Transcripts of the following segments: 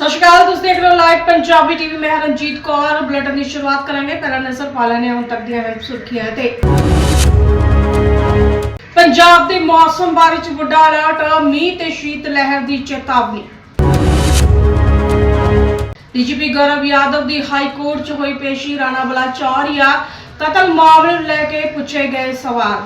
ਸਤਿ ਸ਼੍ਰੀ ਅਕਾਲ, ਤੁਸੀਂ ਦੇਖ ਰਹੇ ਹੋ ਲਾਈਵ ਪੰਜਾਬੀ ਟੀਵੀ ਮੈਂ ਰਣਜੀਤ ਕੌਰ। ਬੁਲੇਟਿਨ ਦੀ ਸ਼ੁਰੂਆਤ ਕਰਾਂਗੇ। ਪਹਿਲਾਂ ਨਜ਼ਰ ਪਾ ਲੈਣੇ ਹੁਣ ਤੱਕ ਦੀਆਂ ਅਹਿਮ ਸੁਰਖੀਆਂ ਤੇ। ਪੰਜਾਬ ਦੇ ਮੌਸਮ ਬਾਰੇ ਚ ਵੱਡਾ ਅਲਰਟ ਮੀਂਹ ਤੇ ਸ਼ੀਤ ਲਹਿਰ ਦੀ ਚੇਤਾਵਨੀ। ਡੀਜੀਪੀ ਗੌਰਵ ਯਾਦਵ ਦੀ ਹਾਈ ਕੋਰਟ 'ਚ ਹੋਈ ਪੇਸ਼ੀ ਰਾਣਾ ਬਲਾਚੌਰੀਆ ਕਤਲ ਮਾਮਲੇ ਨੂੰ ਲੈ ਕੇ ਪੁੱਛੇ ਗਏ ਸਵਾਲ।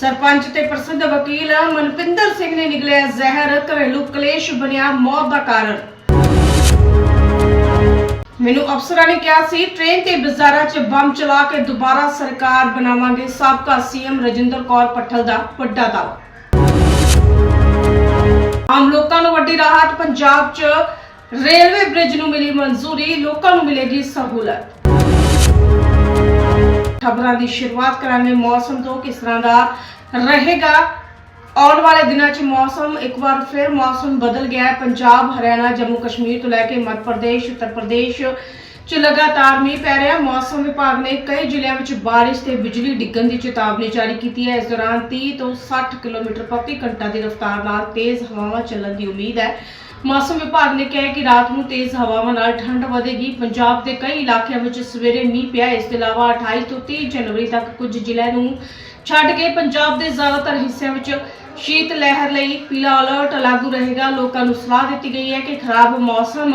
ਸਰਪੰਚ ਤੇ ਪ੍ਰਸਿੱਧ ਵਕੀਲ ਮਨਪਿੰਦਰ ਸਿੰਘ ਨੇ ਨਿਗਲਿਆ ਜ਼ਹਿਰ, ਘਰੇਲੂ ਕਲੇਸ਼ ਬਣਿਆ ਮੌਤ ਦਾ ਕਾਰਨ। ਮੈਨੂੰ ਅਫਸਰਾਂ ਨੇ ਕਿਹਾ ਸੀ ਟ੍ਰੇਨ ਤੇ ਬਾਜ਼ਾਰਾਂ 'ਚ ਬੰਬ ਚਲਾ ਕੇ ਦੁਬਾਰਾ ਸਰਕਾਰ ਬਣਾਵਾਂਗੇ, ਸਾਬਕਾ ਸੀਐਮ ਰਜਿੰਦਰ ਕੌਰ ਪੱਠਲ ਦਾ ਵੱਡਾ ਦਾਅਵਾ। ਆਮ ਲੋਕਾਂ ਨੂੰ ਵੱਡੀ ਰਾਹਤ, ਪੰਜਾਬ 'ਚ ਰੇਲਵੇ ਬ੍ਰਿਜ ਨੂੰ ਮਿਲੀ ਮਨਜ਼ੂਰੀ, ਲੋਕਾਂ ਨੂੰ ਮਿਲੇਗੀ ਸਹੂਲਤ। ਖਬਰਾਂ ਦੀ ਸ਼ੁਰੂਆਤ ਕਰਾਂਗੇ। ਮੌਸਮ ਤੋਂ ਕਿਸ ਤਰ੍ਹਾਂ ਦਾ ਰਹੇਗਾ? ਆਉਣ ਵਾਲੇ ਦਿਨਾਂ 'ਚ ਮੌਸਮ ਇੱਕ ਵਾਰ ਫਿਰ ਮੌਸਮ ਬਦਲ ਗਿਆ ਹੈ। ਪੰਜਾਬ, ਹਰਿਆਣਾ, ਜੰਮੂ, ਕਸ਼ਮੀਰ ਤੋਂ ਲੈ ਕੇ ਮੱਧ ਪ੍ਰਦੇਸ਼, ਉੱਤਰ ਪ੍ਰਦੇਸ਼ 'ਚ ਲਗਾਤਾਰ ਮੀਂਹ ਪੈ ਰਿਹਾ। ਮੌਸਮ ਵਿਭਾਗ ਨੇ ਕਈ ਜ਼ਿਲ੍ਹਿਆਂ ਵਿੱਚ ਬਾਰਿਸ਼ ਤੇ ਬਿਜਲੀ ਡਿੱਗਣ ਦੀ ਚੇਤਾਵਨੀ ਜਾਰੀ ਕੀਤੀ ਹੈ। ਇਸ ਦੌਰਾਨ 30 ਤੋਂ 60 ਕਿਲੋਮੀਟਰ ਪ੍ਰਤੀ ਘੰਟਾ ਦੀ ਰਫ਼ਤਾਰ ਨਾਲ ਤੇਜ਼ ਹਵਾਵਾਂ ਚੱਲਣ ਦੀ ਉਮੀਦ ਹੈ। ਮੌਸਮ ਵਿਭਾਗ ਨੇ ਕਿਹਾ ਹੈ ਕਿ ਰਾਤ ਨੂੰ ਤੇਜ਼ ਹਵਾਵਾਂ ਨਾਲ ਠੰਡ ਵਧੇਗੀ। ਪੰਜਾਬ ਦੇ ਕਈ ਇਲਾਕਿਆਂ ਵਿੱਚ ਸਵੇਰੇ ਮੀਂਹ ਪਿਆ। ਇਸ ਤੋਂ ਇਲਾਵਾ 28 ਤੋਂ 30 ਜਨਵਰੀ ਤੱਕ ਕੁਝ ਜ਼ਿਲ੍ਹਿਆਂ ਨੂੰ ਛੱਡ ਕੇ ਪੰਜਾਬ ਦੇ ਜ਼ਿਆਦਾਤਰ ਹਿੱਸਿਆਂ ਵਿੱਚ ਸ਼ੀਤ ਲਹਿਰ ਲਈ ਪੀਲਾ ਅਲਰਟ ਲਾਗੂ ਰਹੇਗਾ। ਲੋਕਾਂ ਨੂੰ ਸਲਾਹ ਦਿੱਤੀ ਗਈ ਹੈ ਕਿ ਖਰਾਬ ਮੌਸਮ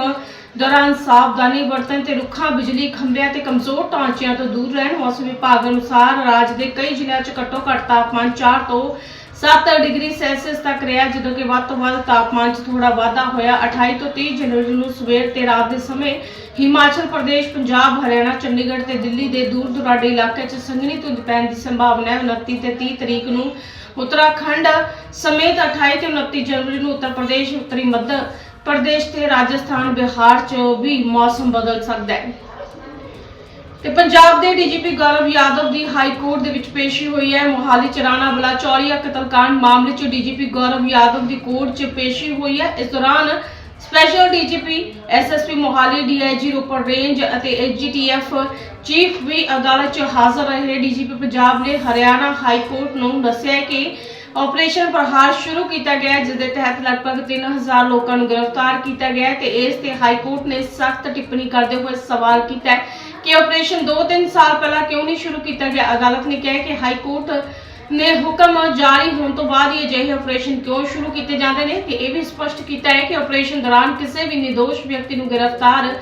ਦੌਰਾਨ ਸਾਵਧਾਨੀ ਵਰਤਣ ਤੇ ਰੁੱਖਾਂ, ਬਿਜਲੀ, ਖੰਭਿਆਂ ਤੇ ਕਮਜ਼ੋਰ ਢਾਂਚਿਆਂ ਤੋਂ ਦੂਰ ਰਹਿਣ। ਮੌਸਮ ਵਿਭਾਗ ਅਨੁਸਾਰ ਰਾਜ ਦੇ ਕਈ ਜ਼ਿਲ੍ਹਿਆਂ 'ਚ ਘੱਟੋ ਘੱਟ ਤਾਪਮਾਨ 4 ਤੋਂ 7 ਡਿਗਰੀ ਸੈਲਸੀਅਸ ਤੱਕ ਰਿਹਾ, ਜਦੋਂ ਕਿ ਵੱਧ ਤੋਂ ਵੱਧ ਤਾਪਮਾਨ 'ਚ ਥੋੜਾ ਵਾਧਾ ਹੋਇਆ। 28 ਤੋਂ 30 ਜਨਵਰੀ ਨੂੰ ਸਵੇਰ ਤੇ ਰਾਤ ਦੇ ਸਮੇਂ ਹਿਮਾਚਲ ਪ੍ਰਦੇਸ਼, ਪੰਜਾਬ, ਹਰਿਆਣਾ, ਚੰਡੀਗੜ੍ਹ ਤੇ ਦਿੱਲੀ ਦੇ ਦੂਰ ਦੁਰਾਡੇ ਇਲਾਕੇ 'ਚ ਸੰਘਣੀ ਧੁੰਦ ਪੈਣ ਦੀ ਸੰਭਾਵਨਾ ਹੈ। 29 ਤੇ 30 ਤਰੀਕ ਨੂੰ ਉੱਤਰਾਖੰਡ ਸਮੇਤ 28 ਤੇ 29 ਜਨਵਰੀ ਨੂੰ ਉੱਤਰ ਪ੍ਰਦੇਸ਼, ਉੱਤਰੀ ਮੱਧ ਪ੍ਰਦੇਸ਼ ਤੇ ਰਾਜਸਥਾਨ, ਬਿਹਾਰ 'ਚ ਵੀ ਮੌਸਮ ਬਦਲ ਸਕਦਾ ਹੈ। ਤੇ ਪੰਜਾਬ ਦੇ ਡੀਜੀਪੀ ਗੌਰਵ ਯਾਦਵ ਦੀ ਹਾਈ ਕੋਰਟ ਦੇ ਵਿੱਚ ਪੇਸ਼ੀ ਹੋਈ ਹੈ। ਮੋਹਾਲੀ ਚ ਰਾਣਾ ਬਲਾਚੌਰੀਆ ਕਤਲकांड ਮਾਮਲੇ 'ਚ ਡੀਜੀਪੀ ਗੌਰਵ ਯਾਦਵ ਦੀ ਕੋਰਟ 'ਚ ਪੇਸ਼ੀ ਹੋਈ ਹੈ। ਇਸ ਦੌਰਾਨ special DGP SSP Mohali DIG Ropar range ਅਤੇ ਐਸਜੀਟੀਐਫ ਚੀਫ ਵੀ ਅਦਾਲਤ 'ਚ ਹਾਜ਼ਰ ਰਹੇ। ਡੀਜੀਪੀ ਪੰਜਾਬ ਨੇ ਹਰਿਆਣਾ ਹਾਈ ਕੋਰਟ ਨੂੰ ਦੱਸਿਆ ਕਿ ਆਪਰੇਸ਼ਨ ਪ੍ਰਹਾਰ ਸ਼ੁਰੂ ਕੀਤਾ ਗਿਆ ਹੈ, ਜਿਸ ਦੇ ਤਹਿਤ ਲਗਭਗ 3000 ਲੋਕਾਂ ਨੂੰ ਗ੍ਰਿਫਤਾਰ ਕੀਤਾ ਗਿਆ ਤੇ ਇਸ ਤੇ ਹਾਈ ਕੋਰਟ ਨੇ ਸਖਤ ਟਿੱਪਣੀ ਕਰਦੇ ਹੋਏ ਸਵਾਲ ਕੀਤਾ ਹੈ। ਕਿ ਆਪਰੇਸ਼ਨ 2-3 ਸਾਲ ਪਹਿਲਾਂ ਕਿਉਂ ਨਹੀਂ ਸ਼ੁਰੂ ਕੀਤਾ ਗਿਆ? ਅਦਾਲਤ ਨੇ ਕਿਹਾ ਕਿ ਹਾਈ ਕੋਰਟ ਨੇ ਹੁਕਮ ਜਾਰੀ ਹੋਣ ਤੋਂ ਬਾਅਦ ਹੀ ਅਜਿਹੇ ਆਪਰੇਸ਼ਨ ਕਿਉਂ ਸ਼ੁਰੂ ਕੀਤੇ ਜਾਂਦੇ ਨੇ? ਤੇ ਇਹ ਵੀ ਸਪਸ਼ਟ ਕੀਤਾ ਹੈ ਕਿ ਆਪਰੇਸ਼ਨ ਦੌਰਾਨ ਕਿਸੇ ਵੀ ਨਿਰਦੋਸ਼ ਵਿਅਕਤੀ ਨੂੰ ਗ੍ਰਿਫਤਾਰ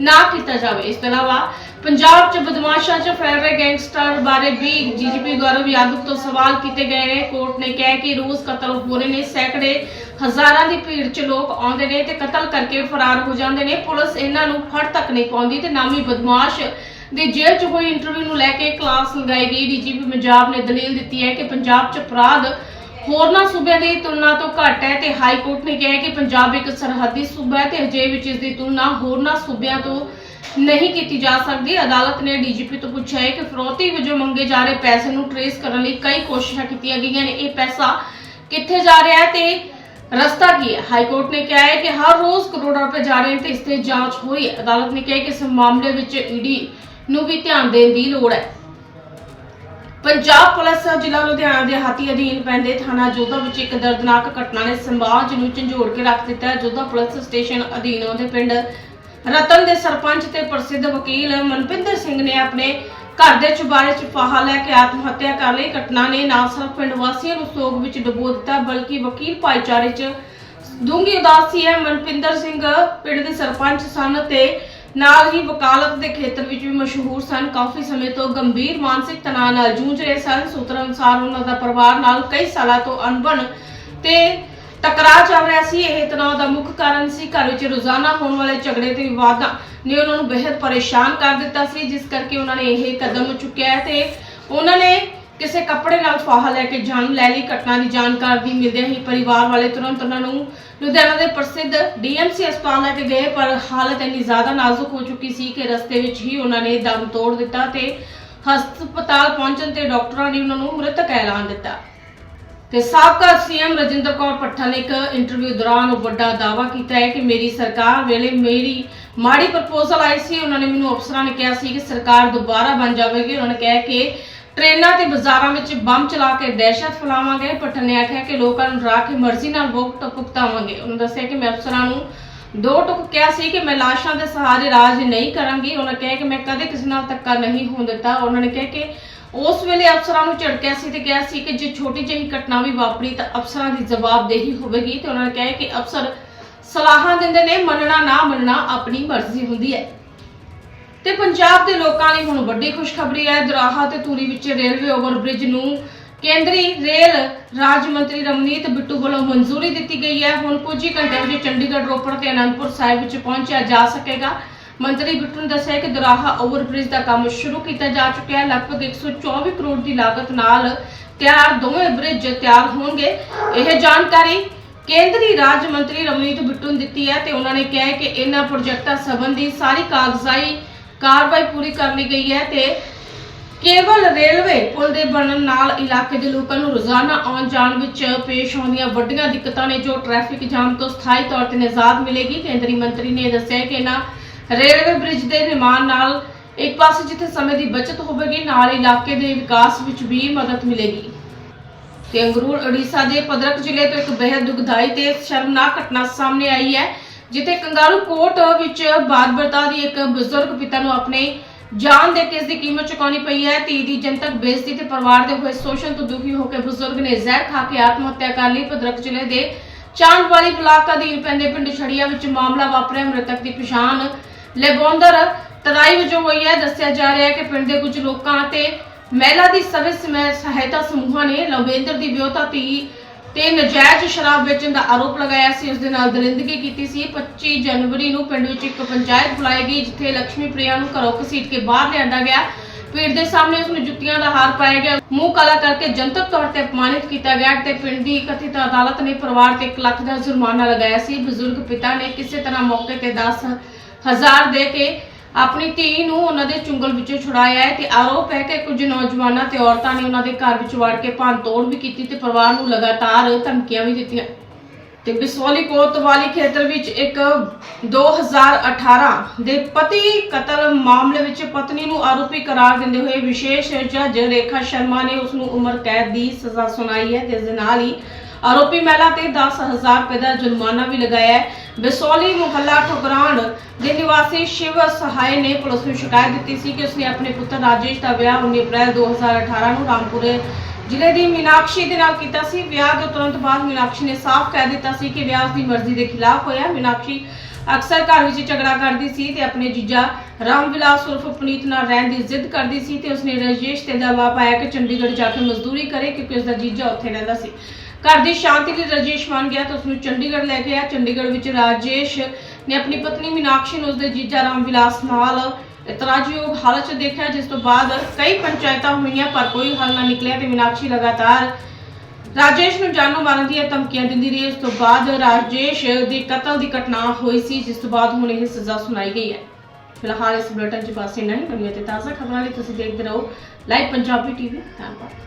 ਨਾ ਕੀਤਾ ਜਾਵੇ। ਇਸ ਤੋਂ ਇਲਾਵਾ ਪੰਜਾਬ 'ਚ ਬਦਮਾਸ਼ਾਂ 'ਚ ਫੈਲ ਰਹੇ ਗੈਂਗਸਟਰ ਬਾਰੇ ਵੀ ਜੀਜੀਪੀ ਗੌਰਵ ਯਾਦਵ ਤੋਂ ਸਵਾਲ ਕੀਤੇ ਗਏ ਨੇ। ਕੋਰਟ ਨੇ ਕਿਹਾ ਕਿ ਰੋਜ਼ ਕਤਲ ਹੋ ਰਹੇ ਨੇ। ਸੈਂਕੜੇ ਹਜ਼ਾਰਾਂ ਦੀ ਭੀੜ 'ਚ ਲੋਕ ਆਉਂਦੇ ਨੇ ਤੇ ਕਤਲ ਕਰਕੇ ਫਰਾਰ ਹੋ ਜਾਂਦੇ ਨੇ। ਪੁਲਿਸ ਇਹਨਾਂ ਨੂੰ ਫੜ ਤੱਕ ਨਹੀਂ ਪਾਉਂਦੀ ਤੇ ਨਾਮੀ ਬਦਮਾਸ਼ ਦੇ ਜੇਲ੍ਹ 'ਚ ਹੋਈ ਇੰਟਰਵਿਊ ਨੂੰ ਲੈ ਕੇ ਕਲਾਸ ਲਗਾਈ ਗਈ। ਡੀਜੀਪੀ ਪੰਜਾਬ ਨੇ ਦਲੀਲ ਦਿੱਤੀ ਹੈ ਕਿ ਪੰਜਾਬ 'ਚ ਅਪਰਾਧ ਹੋਰਨਾਂ ਸੂਬਿਆਂ ਦੀ ਤੁਲਨਾ ਤੋਂ ਘੱਟ ਹੈ ਤੇ ਹਾਈ ਕੋਰਟ ਨੇ ਕਿਹਾ ਕਿ ਪੰਜਾਬ ਇੱਕ ਸਰਹੱਦੀ ਸੂਬਾ ਹੈ ਤੇ ਅਜੇ ਵਿੱਚ ਇਸ ਦੀ ਤੁਲਨਾ ਹੋਰਨਾਂ ਸੂਬਿਆਂ ਤੋਂ ਨਹੀਂ ਕੀਤੀ ਜਾ ਸਕਦੀ। ਅਦਾਲਤ ਨੇ ਡੀਜੀਪੀ ਤੋਂ ਪੁੱਛਿਆ ਹੈ ਕਿ ਫਰੋਤੀ ਵਜੋਂ ਮੰਗੇ ਜਾ ਰਹੇ ਪੈਸੇ ਨੂੰ ਟਰੇਸ ਕਰਨ ਲਈ ਕਈ ਕੋਸ਼ਿਸ਼ਾਂ ਕੀਤੀਆਂ ਗਈਆਂ ਨੇ। ਇਹ ਪੈਸਾ ਕਿੱਥੇ ਜਾ ਰਿਹਾ ਹੈ ਤੇ ਰਸਤਾ ਕੀ ਹੈ? ਹਾਈ ਕੋਰਟ ਨੇ ਕਿਹਾ ਹੈ ਕਿ ਹਰ ਰੋਜ਼ ਕਰੋੜਾਂ ਰੁਪਏ ਜਾ ਰਹੇ ਨੇ ਤੇ ਇਸ ਤੇ ਜਾਂਚ ਹੋਈ ਹੈ। ਅਦਾਲਤ ਨੇ ਕਿਹਾ ਕਿ ਇਸ ਮਾਮਲੇ ਵਿੱਚ ਈਡੀ ਨੂੰ ਵੀ ਧਿਆਨ ਦੇਣ ਦੀ ਲੋੜ ਹੈ। ਪੰਜਾਬ ਪੁਲਿਸ ਜ਼ਿਲ੍ਹਾ ਲੁਧਿਆਣਾ ਦੇ ਹਾਤੀ ਅਧੀਨ ਪੈਂਦੇ ਥਾਣਾ ਜੋਧਾ ਵਿੱਚ ਇੱਕ ਦਰਦਨਾਕ ਘਟਨਾ ਨੇ ਸਮਾਜ ਨੂੰ ਝੰਜੋੜ ਕੇ ਰੱਖ ਦਿੱਤਾ ਹੈ। ਜੋਧਾ ਪੁਲਿਸ ਸਟੇਸ਼ਨ ਅਧੀਨ ਆਉਂਦੇ ਪਿੰਡ ਰਤਨ ਦੇ ਸਰਪੰਚ ਤੇ ਪ੍ਰਸਿੱਧ ਵਕੀਲ ਮਨਪਿੰਦਰ ਸਿੰਘ ਨੇ ਆਪਣੇ ਘਰ ਦੇ ਚੁਬਾਰੇ 'ਚ ਫਾਹਾ ਲੈ ਕੇ ਆਤਮ ਹੱਤਿਆ ਕਰ ਲਈ। ਘਟਨਾ ਨੇ ਨਾ ਸਿਰਫ ਪਿੰਡ ਵਾਸੀਆਂ ਨੂੰ ਸੋਗ ਵਿੱਚ ਡੁਬੋ ਦਿੱਤਾ, ਬਲਕਿ ਵਕੀਲ ਭਾਈਚਾਰੇ 'ਚ ਡੂੰਘੀ ਉਦਾਸੀ ਹੈ। ਮਨਪਿੰਦਰ ਸਿੰਘ ਪਿੰਡ ਦੇ ਸਰਪੰਚ ਸਨ ਤੇ ਨਾਲ ਹੀ ਵਕਾਲਤ ਦੇ ਖੇਤਰ ਵਿੱਚ ਵੀ ਮਸ਼ਹੂਰ ਸਨ। ਕਾਫੀ ਸਮੇਂ ਤੋਂ ਗੰਭੀਰ ਮਾਨਸਿਕ ਤਣਾਅ ਨਾਲ ਜੂਝ ਰਹੇ ਸਨ। ਸੂਤਰਾਂ ਅਨੁਸਾਰ ਉਹਨਾਂ ਦਾ ਪਰਿਵਾਰ ਨਾਲ ਕਈ ਸਾਲਾਂ ਤੋਂ ਅਣਬਣ ਤੇ ਟਕਰਾਅ ਚੱਲ ਰਿਹਾ ਸੀ। ਇਹ ਤਣਾਅ ਦਾ ਮੁੱਖ ਕਾਰਨ ਸੀ। ਘਰ ਵਿੱਚ ਰੋਜ਼ਾਨਾ ਹੋਣ ਵਾਲੇ ਝਗੜੇ ਤੇ ਵਿਵਾਦਾਂ ਨੇ ਉਹਨਾਂ ਨੂੰ ਬੇहद ਪਰੇਸ਼ਾਨ ਕਰ ਦਿੱਤਾ ਸੀ, ਜਿਸ ਕਰਕੇ ਉਹਨਾਂ ਨੇ ਇਹ ਕਦਮ ਚੁੱਕਿਆ ਹੈ ਤੇ ਉਹਨਾਂ ਨੇ ਕਿਸੇ ਕੱਪੜੇ ਨਾਲ ਫਾਹਾ ਲੈ ਕੇ ਜਾਨ ਲੈ ਲਈ ਘਟਨਾ ਦੀ ਜਾਣਕਾਰੀ ਮਿਲਦਿਆਂ ਹੀ ਪਰਿਵਾਰ ਵਾਲੇ ਤੁਰੰਤ ਉਹਨਾਂ ਨੂੰ ਲੁਧਿਆਣਾ ਦੇ ਪ੍ਰਸਿੱਧ ਡੀਐਮਸੀ ਹਸਪਤਾਲ ਲੈ ਕੇ ਗਏ, ਪਰ ਹਾਲਤ ਇੰਨੀ ਜ਼ਿਆਦਾ ਨਾਜ਼ੁਕ ਹੋ ਚੁੱਕੀ ਸੀ ਕਿ ਰਸਤੇ ਵਿੱਚ ਹੀ ਉਹਨਾਂ ਨੇ ਦਮ ਤੋੜ ਦਿੱਤਾ ਤੇ ਹਸਪਤਾਲ ਪਹੁੰਚਣ ਤੇ ਡਾਕਟਰਾਂ ਨੇ ਉਹਨਾਂ ਨੂੰ ਮ੍ਰਿਤਕ ਐਲਾਨ ਦਿੱਤਾ। ਤੇ ਸਾਬਕਾ ਸੀਐਮ ਰਜਿੰਦਰ ਕੌਰ ਪੱਠਲ ਨੇ ਇੱਕ ਇੰਟਰਵਿਊ ਦੌਰਾਨ ਉਹ ਵੱਡਾ ਦਾਅਵਾ ਕੀਤਾ ਹੈ ਕਿ ਮੇਰੀ ਸਰਕਾਰ ਵੇਲੇ ਮੇਰੀ ਮਾੜੀ ਪ੍ਰਪੋਜ਼ਲ ਆਈ ਸੀ, ਉਹਨਾਂ ਨੇ ਮੈਨੂੰ ਅਫਸਰਾਂ ਨੇ ਕਿਹਾ ਸੀ ਕਿ ਸਰਕਾਰ ਦੁਬਾਰਾ ਬਣ ਜਾਵੇਗੀ, ਉਹਨਾਂ ਨੇ ਕਿਹਾ ਕਿ ਟ੍ਰੇਨਾਂ ਤੇ ਬਾਜ਼ਾਰਾਂ ਵਿੱਚ ਬੰਬ ਚਲਾ ਕੇ ਦਹਿਸ਼ਤ ਫੈਲਾਵਾਂਗੇ ਪਟਨ ਨੇ ਆਖਿਆ ਕਿ ਲੋਕਾਂ ਨੂੰ ਡਰਾ ਕੇ ਮਰਜ਼ੀ ਨਾਲ ਵੋਟ ਭੁਗਤਾਵਾਂਗੇ। ਉਹਨਾਂ ਦੱਸਿਆ ਕਿ ਮੈਂ ਅਫਸਰਾਂ ਨੂੰ ਦੋ ਟੁਕ ਕਿਹਾ ਸੀ ਕਿ ਮੈਂ ਲਾਸ਼ਾਂ ਦੇ ਸਹਾਰੇ ਰਾਜ ਨਹੀਂ ਕਰਾਂਗੀ। ਉਹਨਾਂ ਕਿਹਾ ਕਿ ਮੈਂ ਕਦੇ ਕਿਸੇ ਨਾਲ ਧੱਕਾ ਨਹੀਂ ਹੋਣ ਦਿੱਤਾ। ਉਹਨਾਂ ਨੇ ਕਿਹਾ ਕਿ ਉਸ ਵੇਲੇ ਅਫਸਰਾਂ ਨੂੰ ਝੜਕਿਆ ਸੀ ਤੇ ਕਿਹਾ ਸੀ ਕਿ ਜੇ ਛੋਟੀ ਜਿਹੀ ਘਟਨਾ ਵੀ ਵਾਪਰੀ ਤਾਂ ਅਫਸਰਾਂ ਦੀ ਜਵਾਬਦੇਹੀ ਹੋਵੇਗੀ ਤੇ ਉਹਨਾਂ ਨੇ ਕਿਹਾ ਕਿ ਅਫਸਰ ਸਲਾਹਾਂ ਦਿੰਦੇ ਨੇ, ਮੰਨਣਾ ਨਾ ਮੰਨਣਾ ਆਪਣੀ ਮਰਜ਼ੀ ਹੁੰਦੀ ਹੈ। ਤੇ ਪੰਜਾਬ ਦੇ ਲੋਕਾਂ ਲਈ ਹੁਣ ਵੱਡੀ ਖੁਸ਼ਖਬਰੀ ਹੈ। ਦਰਾਹਾ ਤੇ ਧੂਰੀ ਵਿੱਚ ਰੇਲਵੇ ਓਵਰਬ੍ਰਿਜ ਨੂੰ ਕੇਂਦਰੀ ਰੇਲ ਰਾਜ ਮੰਤਰੀ ਰਮਨੀਤ ਬਿੱਟੂ ਵੱਲੋਂ ਮਨਜ਼ੂਰੀ ਦਿੱਤੀ ਗਈ ਹੈ। ਹੁਣ ਕੁਝ ਹੀ ਘੰਟੇ ਵਿੱਚ ਚੰਡੀਗੜ੍ਹ, ਰੋਪੜ ਤੇ ਅਨੰਦਪੁਰ ਸਾਹਿਬ ਵਿੱਚ ਪਹੁੰਚਿਆ ਜਾ ਸਕੇਗਾ। ਮੰਤਰੀ ਬਿੱਟੂ ਨੇ ਦੱਸਿਆ ਕਿ ਦਰਾਹਾ ਓਵਰਬ੍ਰਿਜ ਦਾ ਕੰਮ ਸ਼ੁਰੂ ਕੀਤਾ ਜਾ ਚੁੱਕਿਆ ਹੈ। ਲਗਭਗ 124 ਕਰੋੜ ਦੀ ਲਾਗਤ ਨਾਲ ਤਿਆਰ ਦੋਵੇਂ ਬ੍ਰਿਜ ਤਿਆਰ ਹੋਣਗੇ। ਇਹ ਜਾਣਕਾਰੀ ਕੇਂਦਰੀ ਰਾਜ ਮੰਤਰੀ ਰਮਨੀਤ ਬਿੱਟੂ ਨੇ ਦਿੱਤੀ ਹੈ ਤੇ ਉਹਨਾਂ ਨੇ ਕਿਹਾ ਕਿ ਇਹਨਾਂ ਪ੍ਰੋਜੈਕਟਾਂ ਸੰਬੰਧੀ ਸਾਰੀ ਕਾਗਜ਼ਾਈ ਕਾਰਵਾਈ ਪੂਰੀ ਕਰ ਲਈ ਗਈ ਹੈ ਤੇ ਕੇਵਲ ਰੇਲਵੇ ਪੁਲ ਦੇ ਬਣਨ ਨਾਲ ਇਲਾਕੇ ਦੇ ਲੋਕਾਂ ਨੂੰ ਰੋਜ਼ਾਨਾ ਆਉਣ ਜਾਣ ਵਿੱਚ ਪੇਸ਼ ਆਉਂਦੀਆਂ ਵੱਡੀਆਂ ਦਿੱਕਤਾਂ ਨੇ ਜੋ ਟ੍ਰੈਫਿਕ ਜਾਮ ਤੋਂ ਸਥਾਈ ਤੌਰ ਤੇ ਨਿਜਾਤ ਮਿਲੇਗੀ। ਕੇਂਦਰੀ ਮੰਤਰੀ ਨੇ ਦੱਸਿਆ ਕਿ ਇਹਨਾਂ ਰੇਲਵੇ ਬ੍ਰਿਜ ਦੇ ਨਿਰਮਾਣ ਨਾਲ ਇੱਕ ਪਾਸੇ ਜਿੱਥੇ ਸਮੇਂ ਦੀ ਬਚਤ ਹੋਵੇਗੀ, ਨਾਲ ਇਲਾਕੇ ਦੇ ਵਿਕਾਸ ਵਿੱਚ ਵੀ ਮਦਦ ਮਿਲੇਗੀ। ਤੇ ਅੰਗਰੂਰ, ਉੜੀਸਾ ਦੇ ਪਦਰਕ ਜ਼ਿਲ੍ਹੇ ਤੋਂ ਇੱਕ ਬੇहद ਦੁਖਦਾਈ ਤੇ ਸ਼ਰਮਨਾਕ ਘਟਨਾ ਸਾਹਮਣੇ ਆਈ ਹੈ। ਜਿੱਥੇ ਕੰਗਾਰੂ ਕੋਟ ਵਿੱਚ ਬਾਦਬਰਤਾ ਦੀ ਇੱਕ ਬਜ਼ੁਰਗ ਪਿਤਾ ਨੂੰ ਆਪਣੇ ਜਾਨ ਦੇ ਕੇ ਇਸ ਦੀ ਕੀਮਤ ਚੁਕਾਉਣੀ ਪਈ ਹੈ। ਧੀ ਦੀ ਜਨਤਕ ਬੇਇੱਜ਼ਤੀ ਤੇ ਪਰਿਵਾਰ ਦੇ ਹੋਏ ਸ਼ੋਸ਼ਣ ਤੋਂ ਦੁਖੀ ਹੋ ਕੇ ਬਜ਼ੁਰਗ ਨੇ ਜ਼ਹਿਰ ਖਾ ਕੇ ਆਤਮ ਹੱਤਿਆ ਕਰ ਲਈ। ਪਦਰਕ ਜ਼ਿਲ੍ਹੇ ਦੇ ਚਾਂਦਵਾਲੀ ਬਲਾਕ ਅਧੀਨ ਪੈਂਦੇ ਪਿੰਡ ਛੜੀਆ ਵਿੱਚ ਮਾਮਲਾ ਵਾਪਰਿਆ। ਮ੍ਰਿਤਕ ਦੀ ਪਛਾਣ ਲੈਬੋਂਦਰ ਤਰਾਈ ਵਜੋਂ ਹੋਈ ਹੈ। ਦੱਸਿਆ ਜਾ ਰਿਹਾ ਹੈ ਕਿ ਪਿੰਡ ਦੇ ਕੁਝ ਲੋਕਾਂ ਤੇ ਮਹਿਲਾ ਦੀ ਸਵੈ ਸਹਾਇਤਾ ਸਮੂਹਾਂ ਨੇ ਲਵੇਂਦਰ ਦੀ ਵਿਆਹੁਤਾ ਧੀ ਤੇ ਨਜਾਇਜ਼ ਸ਼ਰਾਬ ਵੇਚਣ ਦਾ ਆਰੋਪ ਲਗਾਇਆ ਸੀ। ਉਸ ਦੇ ਨਾਲ ਦਰਿੰਦਗੀ ਕੀਤੀ ਸੀ। 25 ਜਨਵਰੀ ਨੂੰ ਪਿੰਡ ਵਿੱਚ ਇੱਕ ਪੰਚਾਇਤ ਬੁਲਾਈ ਗਈ, ਜਿੱਥੇ ਲక్ష్ਮੀ ਪ੍ਰਿਆ ਨੂੰ ਘਰੋਂ ਘਸੀਟ ਕੇ ਬਾਹਰ ਲਿਆਂਦਾ ਗਿਆ। ਪੀੜ ਦੇ ਸਾਹਮਣੇ ਉਸ ਨੂੰ ਜੁੱਤੀਆਂ ਦਾ ਹਾਰ ਪਾਇਆ ਗਿਆ। ਮੂੰਹ ਕਾਲਾ ਕਰਕੇ ਜਨਤਕ ਤੌਰ ਤੇ ਅਪਮਾਨਿਤ ਕੀਤਾ ਗਿਆ ਤੇ ਪਿੰਡ ਦੀ ਕਥਿਤ ਅਦਾਲਤ ਨੇ ਪਰਿਵਾਰ ਤੇ 1 ਲੱਖ ਦਾ ਜੁਰਮਾਨਾ ਲਗਾਇਆ ਸੀ। ਬਜ਼ੁਰਗ ਪਿਤਾ ਨੇ ਕਿਸੇ ਤਰ੍ਹਾਂ ਮੌਕੇ ਤੇ 10 ਹਜ਼ਾਰ ਦੇ ਕੇ ਆਪਣੀ ਧੀ ਨੂੰ ਉਹਨਾਂ ਦੇ ਚੁੰਗਲ ਵਿੱਚੋਂ ਛੁਡਾਇਆ ਹੈ ਤੇ ਆਰੋਪ ਹੈ ਕਿ ਕੁਝ ਨੌਜਵਾਨਾਂ ਤੇ ਔਰਤਾਂ ਨੇ ਉਹਨਾਂ ਦੇ ਘਰ ਵਿੱਚ ਵੜ ਕੇ ਭੰਨਤੋੜ ਵੀ ਕੀਤੀ ਤੇ ਪਰਿਵਾਰ ਨੂੰ ਲਗਾਤਾਰ ਧਮਕੀਆਂ ਵੀ ਦਿੱਤੀਆਂ। ਤੇ ਬਿਸੋਲੀ ਕੋਤਵਾਲੀ ਖੇਤਰ ਵਿੱਚ ਇੱਕ 2018 ਦੇ ਪਤੀ ਕਤਲ ਮਾਮਲੇ ਵਿੱਚ ਪਤਨੀ ਨੂੰ ਆਰੋਪੀ ਕਰਾਰ ਦਿੰਦੇ ਹੋਏ ਵਿਸ਼ੇਸ਼ ਜੱਜ ਰੇਖਾ ਸ਼ਰਮਾ ਨੇ ਉਸ ਨੂੰ ਉਮਰ ਕੈਦ ਦੀ ਸਜ਼ਾ ਸੁਣਾਈ ਹੈ ਤੇ ਇਸ ਦੇ ਨਾਲ ਹੀ ਆਰੋਪੀ ਮਹਿਲਾ ਤੇ 10000 ਰੁਪਏ ਦਾ ਜੁਰਮਾਨਾ ਵੀ ਲਗਾਇਆ ਹੈ। ਬਿਸੋਲੀ ਮੁਹੱਲਾ ਠੁਕਰਾਣ ਦੇ ਨਿਵਾਸੀ ਸ਼ਿਵ ਸਹਾਇ ਨੇ ਪੁਲਿਸ ਨੂੰ ਸ਼ਿਕਾਇਤ ਦਿੱਤੀ ਸੀ ਕਿ ਉਸਨੇ ਆਪਣੇ ਪੁੱਤਰ ਰਾਜੇਸ਼ ਦਾ ਵਿਆਹ 19 ਅਪ੍ਰੈਲ 2018 ਨੂੰ ਰਾਮਪੁਰੇ ਜ਼ਿਲ੍ਹੇ ਦੀ ਮੀਨਾਕਸ਼ੀ ਦੇ ਨਾਲ ਕੀਤਾ ਸੀ। ਵਿਆਹ ਦੇ ਤੁਰੰਤ ਬਾਅਦ ਮੀਨਾਕਸ਼ੀ ਨੇ ਸਾਫ਼ ਕਹਿ ਦਿੱਤਾ ਸੀ ਕਿ ਵਿਆਹ ਦੀ ਮਰਜ਼ੀ ਦੇ ਖਿਲਾਫ ਹੋਇਆ। ਮੀਨਾਕਸ਼ੀ ਅਕਸਰ ਘਰ ਵਿੱਚ ਝਗੜਾ ਕਰਦੀ ਸੀ ਤੇ ਆਪਣੇ ਜੀਜਾ ਰਾਮ ਵਿਲਾਸ ਉਰਫ ਪੁਨੀਤ ਨਾਲ ਰਹਿਣ ਦੀ ਜ਼ਿੱਦ ਕਰਦੀ ਸੀ ਤੇ ਉਸਨੇ ਰਾਜੇਸ਼ ਤੇ ਦਬਾਅ ਪਾਇਆ ਕਿ ਚੰਡੀਗੜ੍ਹ ਜਾ ਕੇ ਮਜ਼ਦੂਰੀ ਕਰੇ ਕਿਉਂਕਿ ਉਸਦਾ ਜੀਜਾ ਉੱਥੇ ਰਹਿੰਦਾ ਸੀ। ਘਰ ਦੀ ਸ਼ਾਂਤੀ ਲਈ ਰਾਜੇਸ਼ ਮੰਨ ਗਿਆ ਤਾਂ ਉਸਨੂੰ ਚੰਡੀਗੜ੍ਹ ਲੈ ਕੇ ਆਇਆ ਚੰਡੀਗੜ੍ਹ ਵਿੱਚ ਰਾਜੇਸ਼ ਨੇ ਆਪਣੀ ਪਤਨੀ ਮੀਨਾਕਸ਼ੀ ਨੂੰ ਉਸਦੇ ਜੀਜਾ ਰਾਮ ਵਿਲਾਸ ਨਾਲ ਇਤਰਾਜ਼ਯੋਗ ਹਾਲਤ 'ਚ ਦੇਖਿਆ, ਜਿਸ ਤੋਂ ਬਾਅਦ ਕਈ ਪੰਚਾਇਤਾਂ ਹੋਈਆਂ, ਪਰ ਕੋਈ ਹੱਲ ਨਾ ਨਿਕਲਿਆ ਤੇ ਮੀਨਾਕਸ਼ੀ ਲਗਾਤਾਰ ਰਾਜੇਸ਼ ਨੂੰ ਜਾਨੋਂ ਮਾਰਨ ਦੀਆਂ ਧਮਕੀਆਂ ਦਿੰਦੀ ਰਹੀ। ਉਸ ਤੋਂ ਬਾਅਦ ਰਾਜੇਸ਼ ਦੀ ਕਤਲ ਦੀ ਘਟਨਾ ਹੋਈ ਸੀ, ਜਿਸ ਤੋਂ ਬਾਅਦ ਹੁਣ ਇਹ ਸਜ਼ਾ ਸੁਣਾਈ ਗਈ ਹੈ। ਫਿਲਹਾਲ ਇਸ ਬੁਲੇਟਿਨ 'ਚ ਬਸ ਇੰਨਾ ਹੀ। ਨਵੀਆਂ ਤੇ ਤਾਜ਼ਾ ਖਬਰਾਂ ਲਈ ਤੁਸੀਂ ਦੇਖਦੇ ਰਹੋ। ਲਾਈਵ ਪੰਜਾਬੀ ਟੀਵੀ, ਧੰਨਵਾਦ।